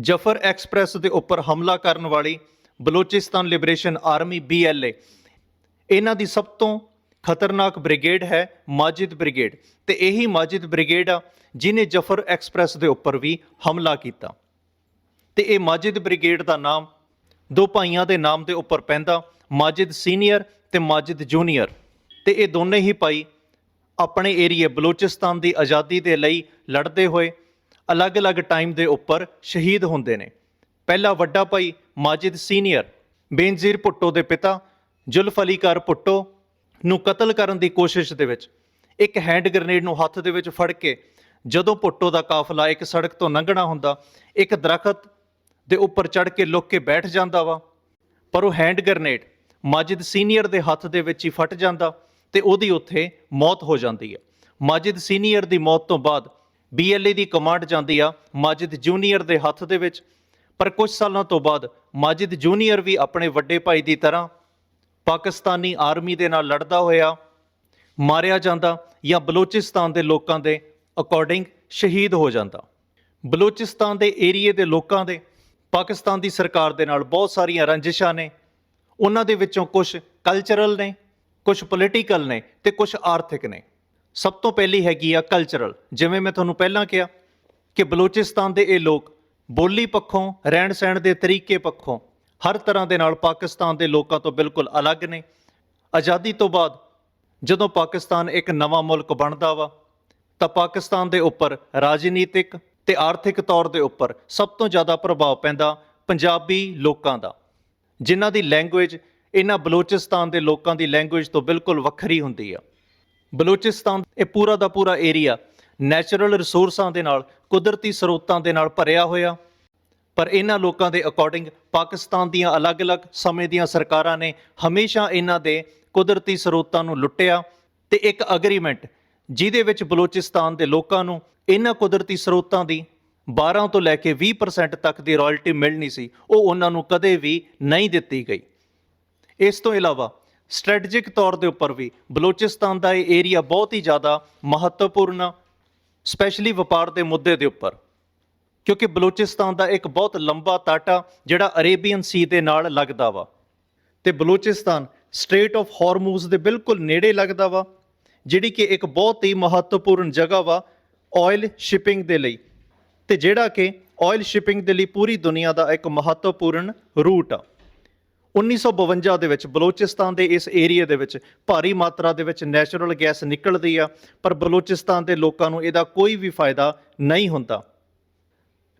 ਜਫਰ ਐਕਸਪ੍ਰੈਸ ਦੇ ਉੱਪਰ ਹਮਲਾ ਕਰਨ ਵਾਲੀ ਬਲੋਚਿਸਤਾਨ ਲਿਬਰੇਸ਼ਨ ਆਰਮੀ BLA ਇਹਨਾਂ ਦੀ ਸਭ ਤੋਂ ਖਤਰਨਾਕ ਬ੍ਰਿਗੇਡ ਹੈ, ਮਾਜਿਦ ਬ੍ਰਿਗੇਡ। ਤੇ ਇਹੀ ਮਾਜਿਦ ਬ੍ਰਿਗੇਡ ਆ ਜਿਨੇ ਜਫਰ ਐਕਸਪ੍ਰੈਸ ਦੇ ਉੱਪਰ ਵੀ ਹਮਲਾ ਕੀਤਾ। ਤੇ ਇਹ ਮਾਜਿਦ ਬ੍ਰਿਗੇਡ ਦਾ ਨਾਮ, ਦੋ ਭਾਈਆਂ ਦੇ ਨਾਮ ਦੇ ਉੱਪਰ ਪੈਂਦਾ, ਮਾਜਿਦ ਸੀਨੀਅਰ ਤੇ ਮਾਜਿਦ ਜੂਨੀਅਰ। ਤੇ ਇਹ ਦੋਨੇ ਹੀ ਭਾਈ ਆਪਣੇ ਏਰੀਏ ਬਲੋਚਿਸਤਾਨ ਦੀ ਆਜ਼ਾਦੀ ਦੇ ਲਈ ਲੜਦੇ ਹੋਏ ਅਲੱਗ-ਅਲੱਗ ਟਾਈਮ ਦੇ ਉੱਪਰ ਸ਼ਹੀਦ ਹੁੰਦੇ ਨੇ। ਪਹਿਲਾ ਵੱਡਾ ਭਾਈ ਮਾਜਿਦ ਸੀਨੀਅਰ, ਬੇਨਜ਼ੀਰ ਭੁੱਟੋ ਦੇ ਪਿਤਾ ਜ਼ੁਲਫ ਅਲੀ ਕਰ ਭੁੱਟੋ ਨੂੰ ਕਤਲ ਕਰਨ ਦੀ ਕੋਸ਼ਿਸ਼ ਦੇ ਵਿੱਚ, ਇੱਕ ਹੈਂਡ ਗ੍ਰਨੇਡ ਨੂੰ ਹੱਥ ਦੇ ਵਿੱਚ ਫੜ ਕੇ, ਜਦੋਂ ਪੁੱਟੋ ਦਾ ਕਾਫਲਾ ਇੱਕ ਸੜਕ ਤੋਂ ਲੰਘਣਾ ਹੁੰਦਾ, ਇੱਕ ਦਰਖਤ ਦੇ ਉੱਪਰ ਚੜ ਕੇ ਲੁੱਕ ਕੇ ਬੈਠ ਜਾਂਦਾ ਵਾ, ਪਰ ਉਹ ਹੈਂਡ ਗ੍ਰਨੇਡ ਮਾਜਿਦ ਸੀਨੀਅਰ ਦੇ ਹੱਥ ਦੇ ਵਿੱਚ ਹੀ ਫਟ ਜਾਂਦਾ ਤੇ ਉਹਦੀ ਉੱਥੇ ਮੌਤ ਹੋ ਜਾਂਦੀ ਹੈ। ਮਾਜਿਦ ਸੀਨੀਅਰ ਦੀ ਮੌਤ ਤੋਂ ਬਾਅਦ BLA ਦੀ ਕਮਾਂਡ ਜਾਂਦੀ ਆ ਮਾਜਿਦ ਜੂਨੀਅਰ ਦੇ ਹੱਥ ਦੇ ਵਿੱਚ, ਪਰ ਕੁਝ ਸਾਲਾਂ ਤੋਂ ਬਾਅਦ ਮਾਜਿਦ ਜੂਨੀਅਰ ਵੀ ਆਪਣੇ ਵੱਡੇ ਭਾਈ ਦੀ ਤਰ੍ਹਾਂ ਪਾਕਿਸਤਾਨੀ ਆਰਮੀ ਦੇ ਨਾਲ ਲੜਦਾ ਹੋਇਆ, ਮਾਰਿਆ ਜਾਂਦਾ ਜਾਂ ਬਲੋਚਿਸਤਾਨ ਦੇ ਲੋਕਾਂ ਦੇ ਅਕੋਰਡਿੰਗ ਸ਼ਹੀਦ ਹੋ ਜਾਂਦਾ। ਬਲੋਚਿਸਤਾਨ ਦੇ ਏਰੀਏ ਦੇ ਲੋਕਾਂ ਦੇ, ਪਾਕਿਸਤਾਨ ਦੀ ਸਰਕਾਰ ਦੇ ਨਾਲ ਬਹੁਤ ਸਾਰੀਆਂ ਰੰਜਿਸ਼ਾਂ ਨੇ। ਉਹਨਾਂ ਦੇ ਵਿੱਚੋਂ ਕੁਝ ਕਲਚਰਲ ਨੇ ਕੁਝ ਪੋਲੀਟੀਕਲ ਨੇ ਤੇ ਕੁਝ ਆਰਥਿਕ ਨੇ। ਸਭ ਤੋਂ ਪਹਿਲੀ ਹੈਗੀ ਆ ਕਲਚਰਲ ਜਿਵੇਂ ਮੈਂ ਤੁਹਾਨੂੰ ਪਹਿਲਾਂ ਕਿਹਾ ਕਿ ਬਲੋਚਿਸਤਾਨ ਦੇ ਇਹ ਲੋਕ ਬੋਲੀ ਪੱਖੋਂ ਰਹਿਣ ਸਹਿਣ ਦੇ ਤਰੀਕੇ ਪੱਖੋਂ ਹਰ ਤਰ੍ਹਾਂ ਦੇ ਨਾਲ ਪਾਕਿਸਤਾਨ ਦੇ ਲੋਕਾਂ ਤੋਂ ਬਿਲਕੁਲ ਅਲੱਗ ਨੇ। ਆਜ਼ਾਦੀ ਤੋਂ ਬਾਅਦ ਜਦੋਂ ਪਾਕਿਸਤਾਨ ਇੱਕ ਨਵਾਂ ਮੁਲਕ ਬਣਦਾ ਵਾ, ਤਾਂ ਪਾਕਿਸਤਾਨ ਦੇ ਉੱਪਰ ਰਾਜਨੀਤਿਕ ਤੇ ਆਰਥਿਕ ਤੌਰ ਦੇ ਉੱਪਰ ਸਭ ਤੋਂ ਜ਼ਿਆਦਾ ਪ੍ਰਭਾਵ ਪੈਂਦਾ ਪੰਜਾਬੀ ਲੋਕਾਂ ਦਾ। ਜਿਨ੍ਹਾਂ ਦੀ ਲੈਂਗੁਏਜ ਇਹਨਾਂ ਬਲੋਚਿਸਤਾਨ ਦੇ ਲੋਕਾਂ ਦੀ ਲੈਂਗੁਏਜ ਤੋਂ ਬਿਲਕੁਲ ਵੱਖਰੀ ਹੁੰਦੀ ਆ। ਬਲੋਚਿਸਤਾਨ ਇਹ ਪੂਰਾ ਦਾ ਪੂਰਾ ਏਰੀਆ ਨੈਚੁਰਲ ਰਿਸੋਰਸਾਂ ਦੇ ਨਾਲ, ਕੁਦਰਤੀ ਸਰੋਤਾਂ ਦੇ ਨਾਲ ਭਰਿਆ ਹੋਇਆ। ਪਰ ਇਹਨਾਂ ਲੋਕਾਂ ਦੇ ਅਕੋਰਡਿੰਗ ਪਾਕਿਸਤਾਨ ਦੀਆਂ ਅਲੱਗ-ਅਲੱਗ ਸਮੇਂ ਦੀਆਂ ਸਰਕਾਰਾਂ ਨੇ ਹਮੇਸ਼ਾ ਇਹਨਾਂ ਦੇ ਕੁਦਰਤੀ ਸਰੋਤਾਂ ਨੂੰ ਲੁੱਟਿਆ ਤੇ ਇੱਕ ਅਗਰੀਮੈਂਟ ਜਿਹਦੇ ਵਿੱਚ ਬਲੋਚਿਸਤਾਨ ਦੇ ਲੋਕਾਂ ਨੂੰ ਇਹਨਾਂ ਕੁਦਰਤੀ ਸਰੋਤਾਂ ਦੀ 12 ਤੋਂ ਲੈ ਕੇ 20% ਤੱਕ ਦੀ ਰਾਇਲਟੀ ਮਿਲਣੀ ਸੀ, ਉਹ ਉਹਨਾਂ ਨੂੰ ਕਦੇ ਵੀ ਨਹੀਂ ਦਿੱਤੀ ਗਈ। ਇਸ ਤੋਂ ਇਲਾਵਾ ਸਟ੍ਰੈਟਜਿਕ ਤੌਰ ਦੇ ਉੱਪਰ ਵੀ ਬਲੋਚਿਸਤਾਨ ਦਾ ਇਹ ਏਰੀਆ ਬਹੁਤ ਹੀ ਜ਼ਿਆਦਾ ਮਹੱਤਵਪੂਰਨ ਆ ਸਪੈਸ਼ਲੀ ਵਪਾਰ ਦੇ ਮੁੱਦੇ ਦੇ ਉੱਪਰ। ਕਿਉਂਕਿ ਬਲੋਚਿਸਤਾਨ ਦਾ ਇੱਕ ਬਹੁਤ ਲੰਬਾ ਤੱਟ ਜਿਹੜਾ ਅਰੇਬੀਅਨ ਸੀ ਦੇ ਨਾਲ ਲੱਗਦਾ ਵਾ। ਤੇ ਬਲੋਚਿਸਤਾਨ ਸਟ੍ਰੇਟ ਆਫ ਹਾਰਮੂਜ਼ ਦੇ ਬਿਲਕੁਲ ਨੇੜੇ ਲੱਗਦਾ ਵਾ, ਜਿਹੜੀ ਕਿ ਇੱਕ ਬਹੁਤ ਹੀ ਮਹੱਤਵਪੂਰਨ ਜਗ੍ਹਾ ਵਾ ਆਇਲ ਸ਼ਿਪਿੰਗ ਦੇ ਲਈ। ਤੇ ਜਿਹੜਾ ਕਿ ਆਇਲ ਸ਼ਿਪਿੰਗ ਦੇ ਲਈ ਪੂਰੀ ਦੁਨੀਆ ਦਾ ਇੱਕ ਮਹੱਤਵਪੂਰਨ ਰੂਟ ਆ। 1952 ਦੇ ਵਿੱਚ ਬਲੋਚਿਸਤਾਨ ਦੇ ਇਸ ਏਰੀਆ ਦੇ ਵਿੱਚ ਭਾਰੀ ਮਾਤਰਾ ਦੇ ਵਿੱਚ ਨੈਚੁਰਲ ਗੈਸ ਨਿਕਲਦੀ ਆ, ਪਰ ਬਲੋਚਿਸਤਾਨ ਦੇ ਲੋਕਾਂ ਨੂੰ ਇਹਦਾ ਕੋਈ ਵੀ ਫਾਇਦਾ ਨਹੀਂ ਹੁੰਦਾ।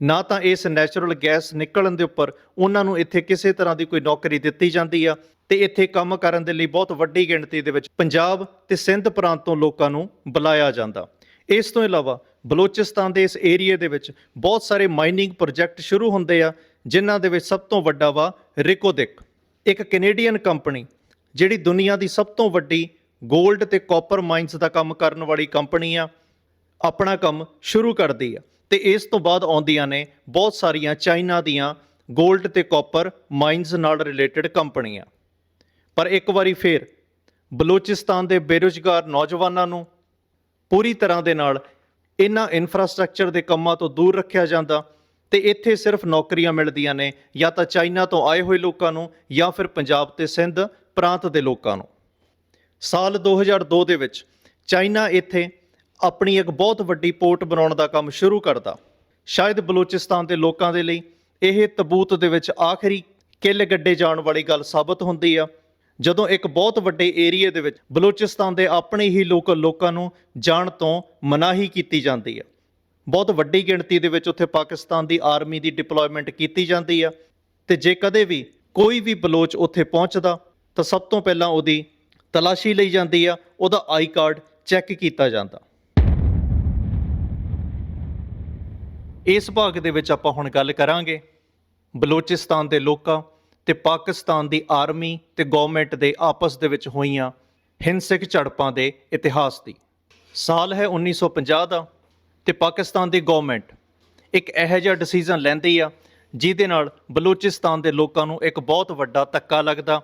ਨਾ ਤਾਂ ਇਸ ਨੈਚੁਰਲ ਗੈਸ ਨਿਕਲਣ ਦੇ ਉੱਪਰ ਉਹਨਾਂ ਨੂੰ ਇੱਥੇ ਕਿਸੇ ਤਰ੍ਹਾਂ ਦੀ ਕੋਈ ਨੌਕਰੀ ਦਿੱਤੀ ਜਾਂਦੀ ਆ ਤੇ ਇੱਥੇ ਕੰਮ ਕਰਨ ਦੇ ਲਈ ਬਹੁਤ ਵੱਡੀ ਗਿਣਤੀ ਦੇ ਵਿੱਚ ਪੰਜਾਬ ਤੇ ਸਿੰਧ ਪ੍ਰਾਂਤ ਤੋਂ ਲੋਕਾਂ ਨੂੰ ਬੁਲਾਇਆ ਜਾਂਦਾ। ਇਸ ਤੋਂ ਇਲਾਵਾ ਬਲੋਚਿਸਤਾਨ ਦੇ ਇਸ ਏਰੀਆ ਦੇ ਵਿੱਚ ਬਹੁਤ ਸਾਰੇ ਮਾਈਨਿੰਗ ਪ੍ਰੋਜੈਕਟ ਸ਼ੁਰੂ ਹੁੰਦੇ ਆ, ਜਿਨ੍ਹਾਂ ਦੇ ਵਿੱਚ ਸਭ ਤੋਂ ਵੱਡਾ ਵਾ ਰਿਕੋਦਿਕ ਇੱਕ ਕੈਨੇਡੀਅਨ ਕੰਪਨੀ ਜਿਹੜੀ ਦੁਨੀਆ ਦੀ ਸਭ ਤੋਂ ਵੱਡੀ 골ਡ ਤੇ ਕਾਪਰ ਮਾਈਨਸ ਦਾ ਕੰਮ ਕਰਨ ਵਾਲੀ ਕੰਪਨੀ ਆ, ਆਪਣਾ ਕੰਮ ਸ਼ੁਰੂ ਕਰਦੀ ਆ। ਤੇ ਇਸ ਤੋਂ ਬਾਅਦ ਆਉਂਦੀਆਂ ਨੇ ਬਹੁਤ ਸਾਰੀਆਂ ਚਾਈਨਾ ਦੀਆਂ 골ਡ ਤੇ ਕਾਪਰ ਮਾਈਨਸ ਨਾਲ ਰਿਲੇਟਡ ਕੰਪਨੀਆਂ। ਪਰ ਇੱਕ ਵਾਰੀ ਫੇਰ ਬਲੋਚਿਸਤਾਨ ਦੇ ਬੇਰੁਜ਼ਗਾਰ ਨੌਜਵਾਨਾਂ ਨੂੰ ਪੂਰੀ ਤਰ੍ਹਾਂ ਦੇ ਨਾਲ ਇਹਨਾਂ ਇਨਫਰਾਸਟ੍ਰਕਚਰ ਦੇ ਕੰਮਾਂ ਤੋਂ ਦੂਰ ਰੱਖਿਆ ਜਾਂਦਾ ਤੇ ਇੱਥੇ ਸਿਰਫ ਨੌਕਰੀਆਂ ਮਿਲਦੀਆਂ ਨੇ, ਜਾਂ ਤਾਂ ਚਾਈਨਾ ਤੋਂ ਆਏ ਹੋਏ ਲੋਕਾਂ ਨੂੰ, ਜਾਂ ਫਿਰ ਪੰਜਾਬ ਤੇ ਸਿੰਧ ਪ੍ਰਾਂਤ ਦੇ ਲੋਕਾਂ ਨੂੰ। ਸਾਲ 2002 ਦੇ ਵਿੱਚ ਚਾਈਨਾ ਇੱਥੇ ਆਪਣੀ ਇੱਕ ਬਹੁਤ ਵੱਡੀ ਪੋਰਟ ਬਣਾਉਣ ਦਾ ਕੰਮ ਸ਼ੁਰੂ ਕਰਦਾ ਸ਼ਾਇਦ ਬਲੋਚਿਸਤਾਨ ਦੇ ਲੋਕਾਂ ਦੇ ਲਈ ਇਹ ਤਬੂਤ ਦੇ ਵਿੱਚ ਆਖਰੀ ਕਿੱਲ ਗੱਡੇ ਜਾਣ ਵਾਲੀ ਗੱਲ ਸਾਬਤ ਹੁੰਦੀ ਆ। ਜਦੋਂ ਇੱਕ ਬਹੁਤ ਵੱਡੇ ਏਰੀਏ ਦੇ ਵਿੱਚ ਬਲੋਚਿਸਤਾਨ ਦੇ ਆਪਣੇ ਹੀ ਲੋਕਲ ਲੋਕਾਂ ਨੂੰ ਜਾਣ ਤੋਂ ਮਨਾਹੀ ਕੀਤੀ ਜਾਂਦੀ ਆ। ਬਹੁਤ ਵੱਡੀ ਗਿਣਤੀ ਦੇ ਵਿੱਚ ਉੱਥੇ ਪਾਕਿਸਤਾਨ ਦੀ ਆਰਮੀ ਦੀ ਡਿਪਲੋਇਮੈਂਟ ਕੀਤੀ ਜਾਂਦੀ ਆ ਤੇ ਜੇ ਕਦੇ ਵੀ ਕੋਈ ਵੀ ਬਲੋਚ ਉੱਥੇ ਪਹੁੰਚਦਾ, ਤਾਂ ਸਭ ਤੋਂ ਪਹਿਲਾਂ ਉਹਦੀ ਤਲਾਸ਼ੀ ਲਈ ਜਾਂਦੀ ਆ, ਉਹਦਾ ਆਈ ਕਾਰਡ ਚੈੱਕ ਕੀਤਾ ਜਾਂਦਾ। ਇਸ ਭਾਗ ਦੇ ਵਿੱਚ ਆਪਾਂ ਹੁਣ ਗੱਲ ਕਰਾਂਗੇ ਬਲੋਚਿਸਤਾਨ ਦੇ ਲੋਕਾਂ ਤੇ ਪਾਕਿਸਤਾਨ ਦੀ ਆਰਮੀ ਤੇ ਗਵਰਨਮੈਂਟ ਦੇ ਆਪਸ ਦੇ ਵਿੱਚ ਹੋਈਆਂ ਹਿੰਸਕ ਝੜਪਾਂ ਦੇ ਇਤਿਹਾਸ ਦੀ। ਸਾਲ ਹੈ 1950 ਦਾ ਤੇ ਪਾਕਿਸਤਾਨ ਦੀ ਗਵਰਨਮੈਂਟ ਇੱਕ ਇਹੋ ਜਿਹਾ ਡਿਸੀਜਨ ਲੈਂਦੀ ਆ, ਜਿਹਦੇ ਨਾਲ ਬਲੋਚਿਸਤਾਨ ਦੇ ਲੋਕਾਂ ਨੂੰ ਇੱਕ ਬਹੁਤ ਵੱਡਾ ਧੱਕਾ ਲੱਗਦਾ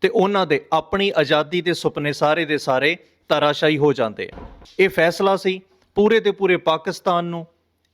ਤੇ ਉਹਨਾਂ ਦੇ ਆਪਣੀ ਆਜ਼ਾਦੀ ਦੇ ਸੁਪਨੇ ਸਾਰੇ ਦੇ ਸਾਰੇ ਤਰਾਸ਼ਾਈ ਹੋ ਜਾਂਦੇ ਆ। ਇਹ ਫੈਸਲਾ ਸੀ, ਪੂਰੇ ਦੇ ਪੂਰੇ ਪਾਕਿਸਤਾਨ ਨੂੰ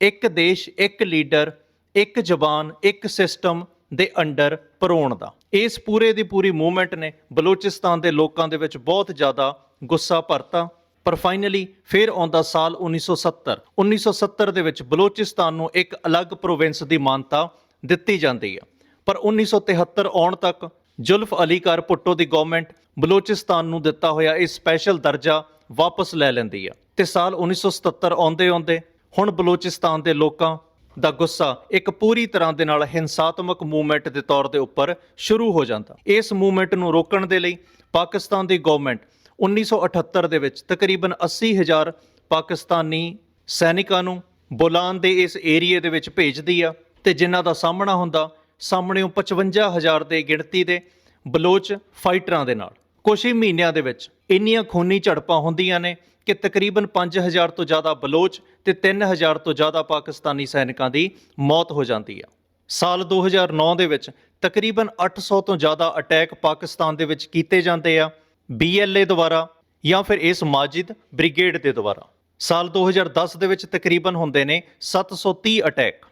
ਇੱਕ ਦੇਸ਼, ਇੱਕ ਲੀਡਰ, ਇੱਕ ਜ਼ਬਾਨ, ਇੱਕ ਸਿਸਟਮ ਦੇ ਅੰਡਰ ਪਰੋਣ ਦਾ। ਇਸ ਪੂਰੇ ਦੀ ਪੂਰੀ ਮੂਵਮੈਂਟ ਨੇ ਬਲੋਚਿਸਤਾਨ ਦੇ ਲੋਕਾਂ ਦੇ ਵਿੱਚ ਬਹੁਤ ਜ਼ਿਆਦਾ ਗੁੱਸਾ ਭਰਤਾ। ਪਰ ਫਾਈਨਲੀ ਫਿਰ ਆਉਂਦਾ ਸਾਲ 1970 1970 ਦੇ ਵਿੱਚ ਬਲੋਚਿਸਤਾਨ ਨੂੰ ਇੱਕ ਅਲੱਗ ਪ੍ਰੋਵਿੰਸ ਦੀ ਮਾਨਤਾ ਦਿੱਤੀ ਜਾਂਦੀ ਹੈ। ਪਰ 1973 ਆਉਣ ਤੱਕ ਜ਼ੁਲਫ ਅਲੀ ਕਰ ਭੁੱਟੋ ਦੀ ਗਵਰਨਮੈਂਟ ਬਲੋਚਿਸਤਾਨ ਨੂੰ ਦਿੱਤਾ ਹੋਇਆ ਇਹ ਸਪੈਸ਼ਲ ਦਰਜਾ ਵਾਪਸ ਲੈ ਲੈਂਦੀ ਹੈ। ਤੇ ਸਾਲ 1977 ਆਉਂਦੇ ਆਉਂਦੇ ਹੁਣ ਬਲੋਚਿਸਤਾਨ ਦੇ ਲੋਕਾਂ ਦਾ ਗੁੱਸਾ ਇੱਕ ਪੂਰੀ ਤਰ੍ਹਾਂ ਦੇ ਨਾਲ ਹਿੰਸਾਤਮਕ ਮੂਵਮੈਂਟ ਦੇ ਤੌਰ ਦੇ ਉੱਪਰ ਸ਼ੁਰੂ ਹੋ ਜਾਂਦਾ। ਇਸ ਮੂਵਮੈਂਟ ਨੂੰ ਰੋਕਣ ਦੇ ਲਈ ਪਾਕਿਸਤਾਨ ਦੀ ਗਵਰਨਮੈਂਟ 1978 ਦੇ ਵਿੱਚ ਤਕਰੀਬਨ 80000 ਪਾਕਿਸਤਾਨੀ ਸੈਨਿਕਾਂ ਨੂੰ ਬੋਲਾਨ ਦੇ ਇਸ ਏਰੀਏ ਦੇ ਵਿੱਚ ਭੇਜਦੀ ਆ ਤੇ ਜਿਨ੍ਹਾਂ ਦਾ ਸਾਹਮਣਾ ਹੁੰਦਾ ਸਾਹਮਣੇੋਂ 55000 ਦੇ ਗਿਣਤੀ ਦੇ ਬਲੋਚ ਫਾਈਟਰਾਂ ਦੇ ਨਾਲ। ਕੁਝ ਹੀ ਮਹੀਨਿਆਂ ਦੇ ਵਿੱਚ ਇੰਨੀਆਂ ਖੂਨੀ ਝੜਪਾਂ ਹੁੰਦੀਆਂ ਨੇ ਕਿ ਤਕਰੀਬਨ 5000 ਤੋਂ ਜ਼ਿਆਦਾ ਬਲੋਚ ਤੇ 3000 ਤੋਂ ਜ਼ਿਆਦਾ ਪਾਕਿਸਤਾਨੀ ਸੈਨਿਕਾਂ ਦੀ ਮੌਤ ਹੋ ਜਾਂਦੀ ਆ। ਸਾਲ 2009 ਦੇ ਵਿੱਚ ਤਕਰੀਬਨ 800 ਤੋਂ ਜ਼ਿਆਦਾ ਅਟੈਕ ਪਾਕਿਸਤਾਨ ਦੇ ਵਿੱਚ ਕੀਤੇ ਜਾਂਦੇ ਆ ਬੀਐਲਏ ਦੁਆਰਾ ਜਾਂ ਫਿਰ ਇਸ ਮਾਜਿਦ ਬ੍ਰਿਗੇਡ ਦੇ ਦੁਆਰਾ। ਸਾਲ 2010 ਦੇ ਵਿੱਚ ਤਕਰੀਬਨ ਹੁੰਦੇ ਨੇ 730 ਅਟੈਕ।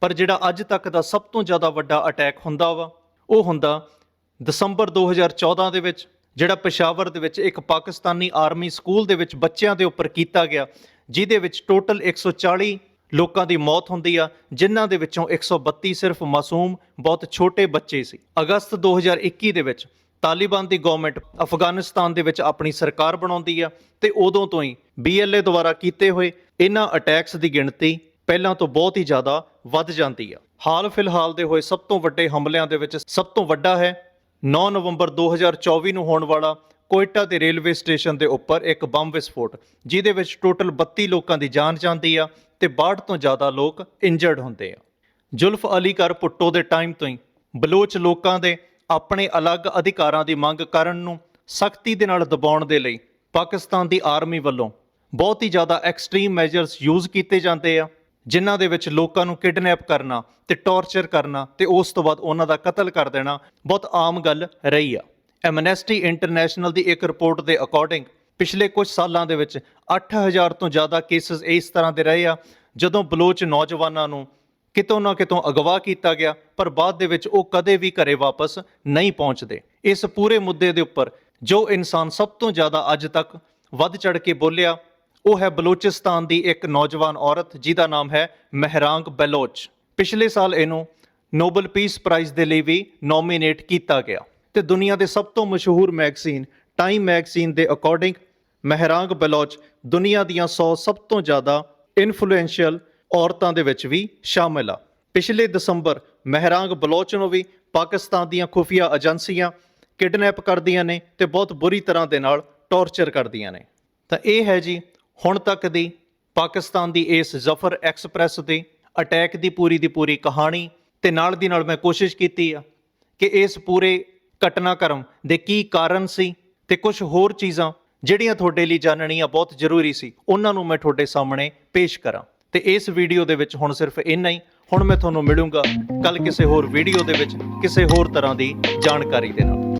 ਪਰ ਜਿਹੜਾ ਅੱਜ ਤੱਕ ਦਾ ਸਭ ਤੋਂ ਜ਼ਿਆਦਾ ਵੱਡਾ ਅਟੈਕ ਹੁੰਦਾ ਵਾ, ਉਹ ਹੁੰਦਾ ਦਸੰਬਰ 2014 ਦੇ ਵਿੱਚ ਜਿਹੜਾ ਪਸ਼ਾਵਰ ਦੇ ਵਿੱਚ ਇੱਕ ਪਾਕਿਸਤਾਨੀ ਆਰਮੀ ਸਕੂਲ ਦੇ ਵਿੱਚ ਬੱਚਿਆਂ ਦੇ ਉੱਪਰ ਕੀਤਾ ਗਿਆ, ਜਿਹਦੇ ਵਿੱਚ ਟੋਟਲ 140 ਲੋਕਾਂ ਦੀ ਮੌਤ ਹੁੰਦੀ ਆ, ਜਿਨ੍ਹਾਂ ਦੇ ਵਿੱਚੋਂ 132 ਸਿਰਫ ਮਾਸੂਮ ਬਹੁਤ ਛੋਟੇ ਬੱਚੇ ਸੀ। ਅਗਸਤ 2021 ਦੇ ਵਿੱਚ ਤਾਲਿਬਾਨ ਦੀ ਗਵਰਨਮੈਂਟ ਅਫਗਾਨਿਸਤਾਨ ਦੇ ਵਿੱਚ ਆਪਣੀ ਸਰਕਾਰ ਬਣਾਉਂਦੀ ਆ ਤੇ ਉਦੋਂ ਤੋਂ ਹੀ ਬੀਐਲਏ ਦੁਆਰਾ ਕੀਤੇ ਹੋਏ ਇਹਨਾਂ ਅਟੈਕਸ ਦੀ ਗਿਣਤੀ ਪਹਿਲਾਂ ਤੋਂ ਬਹੁਤ ਹੀ ਜ਼ਿਆਦਾ ਵੱਧ ਜਾਂਦੀ ਆ। ਹਾਲ ਫਿਲਹਾਲ ਦੇ ਹੋਏ ਸਭ ਤੋਂ ਵੱਡੇ ਹਮਲਿਆਂ ਦੇ ਵਿੱਚ ਸਭ ਤੋਂ ਵੱਡਾ ਹੈ 9 ਨਵੰਬਰ 2024 ਨੂੰ ਹੋਣ ਵਾਲਾ ਕੋਇਟਾ ਦੇ ਰੇਲਵੇ ਸਟੇਸ਼ਨ ਦੇ ਉੱਪਰ ਇੱਕ ਬੰਬ ਵਿਸਫੋਟ, ਜਿਹਦੇ ਵਿੱਚ ਟੋਟਲ 32 ਲੋਕਾਂ ਦੀ ਜਾਨ ਜਾਂਦੀ ਆ ਤੇ 62 ਤੋਂ ਜ਼ਿਆਦਾ ਲੋਕ ਇੰਜਰਡ ਹੁੰਦੇ ਆ। ਜ਼ੁਲਫ ਅਲੀ ਕਰ ਪੁੱਟੋ ਦੇ ਟਾਈਮ ਤੋਂ ਹੀ ਬਲੋਚ ਲੋਕਾਂ ਦੇ ਆਪਣੇ ਅਲੱਗ ਅਧਿਕਾਰਾਂ ਦੀ ਮੰਗ ਕਰਨ ਨੂੰ ਸਖਤੀ ਦੇ ਨਾਲ ਦਬਾਉਣ ਦੇ ਲਈ ਪਾਕਿਸਤਾਨ ਦੀ ਆਰਮੀ ਵੱਲੋਂ ਬਹੁਤ ਹੀ ਜ਼ਿਆਦਾ ਐਕਸਟ੍ਰੀਮ ਮੈਜਰਸ ਯੂਜ਼ ਕੀਤੇ ਜਾਂਦੇ ਆ। ਜਿਨ੍ਹਾਂ ਦੇ ਵਿੱਚ ਲੋਕਾਂ ਨੂੰ ਕਿਡਨੈਪ ਕਰਨਾ ਤੇ ਟੌਰਚਰ ਕਰਨਾ ਤੇ ਉਸ ਤੋਂ ਬਾਅਦ ਉਹਨਾਂ ਦਾ ਕਤਲ ਕਰ ਦੇਣਾ ਬਹੁਤ ਆਮ ਗੱਲ ਰਹੀ ਆ। ਐਮਨੈਸਟੀ ਇੰਟਰਨੈਸ਼ਨਲ ਦੀ ਇੱਕ ਰਿਪੋਰਟ ਦੇ ਅਕੋਰਡਿੰਗ ਪਿਛਲੇ ਕੁਝ ਸਾਲਾਂ ਦੇ ਵਿੱਚ 8000 ਤੋਂ ਜ਼ਿਆਦਾ ਕੇਸਸ ਇਸ ਤਰ੍ਹਾਂ ਦੇ ਰਹੇ ਆ, ਜਦੋਂ ਬਲੋਚ ਨੌਜਵਾਨਾਂ ਨੂੰ ਕਿਤੋਂ ਨਾ ਕਿਤੋਂ ਅਗਵਾ ਕੀਤਾ ਗਿਆ, ਪਰ ਬਾਅਦ ਦੇ ਵਿੱਚ ਉਹ ਕਦੇ ਵੀ ਘਰੇ ਵਾਪਸ ਨਹੀਂ ਪਹੁੰਚਦੇ। ਇਸ ਪੂਰੇ ਮੁੱਦੇ ਦੇ ਉੱਪਰ ਜੋ ਇਨਸਾਨ ਸਭ ਤੋਂ ਜ਼ਿਆਦਾ ਅੱਜ ਤੱਕ ਵੱਧ ਚੜ ਕੇ ਬੋਲਿਆ ਉਹ ਹੈ ਬਲੋਚਿਸਤਾਨ ਦੀ ਇੱਕ ਨੌਜਵਾਨ ਔਰਤ, ਜਿਹਦਾ ਨਾਮ ਹੈ ਮਹਿਰਾਂਗ ਬਲੋਚ। ਪਿਛਲੇ ਸਾਲ ਇਹਨੂੰ ਨੋਬਲ ਪੀਸ ਪ੍ਰਾਈਜ਼ ਦੇ ਲਈ ਵੀ ਨੋਮੀਨੇਟ ਕੀਤਾ ਗਿਆ। ਤੇ ਦੁਨੀਆ ਦੇ ਸਭ ਤੋਂ ਮਸ਼ਹੂਰ ਮੈਗਜ਼ੀਨ, ਟਾਈਮ ਮੈਗਜ਼ੀਨ ਦੇ ਅਕੋਰਡਿੰਗ ਮਹਿਰਾਂਗ ਬਲੋਚ ਦੁਨੀਆ ਦੀਆਂ 100 ਸਭ ਤੋਂ ਜ਼ਿਆਦਾ ਇਨਫਲੂਐਂਸ਼ੀਅਲ ਔਰਤਾਂ ਦੇ ਵਿੱਚ ਵੀ ਸ਼ਾਮਿਲ ਆ। ਪਿਛਲੇ ਦਸੰਬਰ ਮਹਿਰਾਂਗ ਬਲੋਚ ਨੂੰ ਵੀ ਪਾਕਿਸਤਾਨ ਦੀਆਂ ਖੁਫੀਆ ਏਜੰਸੀਆਂ ਕਿਡਨੈਪ ਕਰਦੀਆਂ ਨੇ ਤੇ ਬਹੁਤ ਬੁਰੀ ਤਰ੍ਹਾਂ ਦੇ ਨਾਲ ਟੌਰਚਰ ਕਰਦੀਆਂ ਨੇ। ਤਾਂ ਇਹ ਹੈ ਜੀ ਹੁਣ ਤੱਕ ਦੀ ਪਾਕਿਸਤਾਨ ਦੀ ਇਸ ਜ਼ਫਰ ਐਕਸਪ੍ਰੈਸ ਦੇ ਅਟੈਕ ਦੀ ਪੂਰੀ ਦੀ ਪੂਰੀ ਕਹਾਣੀ ਤੇ ਨਾਲ ਦੀ ਨਾਲ ਮੈਂ ਕੋਸ਼ਿਸ਼ ਕੀਤੀ ਆ ਕਿ ਇਸ ਪੂਰੇ ਘਟਨਾਕ੍ਰਮ ਦੇ ਕੀ ਕਾਰਨ ਸੀ ਤੇ ਕੁਝ ਹੋਰ ਚੀਜ਼ਾਂ ਜਿਹੜੀਆਂ ਤੁਹਾਡੇ ਲਈ ਜਾਣਨੀਆਂ ਬਹੁਤ ਜ਼ਰੂਰੀ ਸੀ, ਉਹਨਾਂ ਨੂੰ ਮੈਂ ਤੁਹਾਡੇ ਸਾਹਮਣੇ ਪੇਸ਼ ਕਰਾਂ। ਤੇ ਇਸ ਵੀਡੀਓ ਦੇ ਵਿੱਚ ਹੁਣ ਸਿਰਫ ਇੰਨਾ ਹੀ। ਹੁਣ ਮੈਂ ਤੁਹਾਨੂੰ ਮਿਲੂੰਗਾ ਕੱਲ ਕਿਸੇ ਹੋਰ ਵੀਡੀਓ ਦੇ ਵਿੱਚ ਕਿਸੇ ਹੋਰ ਤਰ੍ਹਾਂ ਦੀ ਜਾਣਕਾਰੀ ਦੇ ਨਾਲ।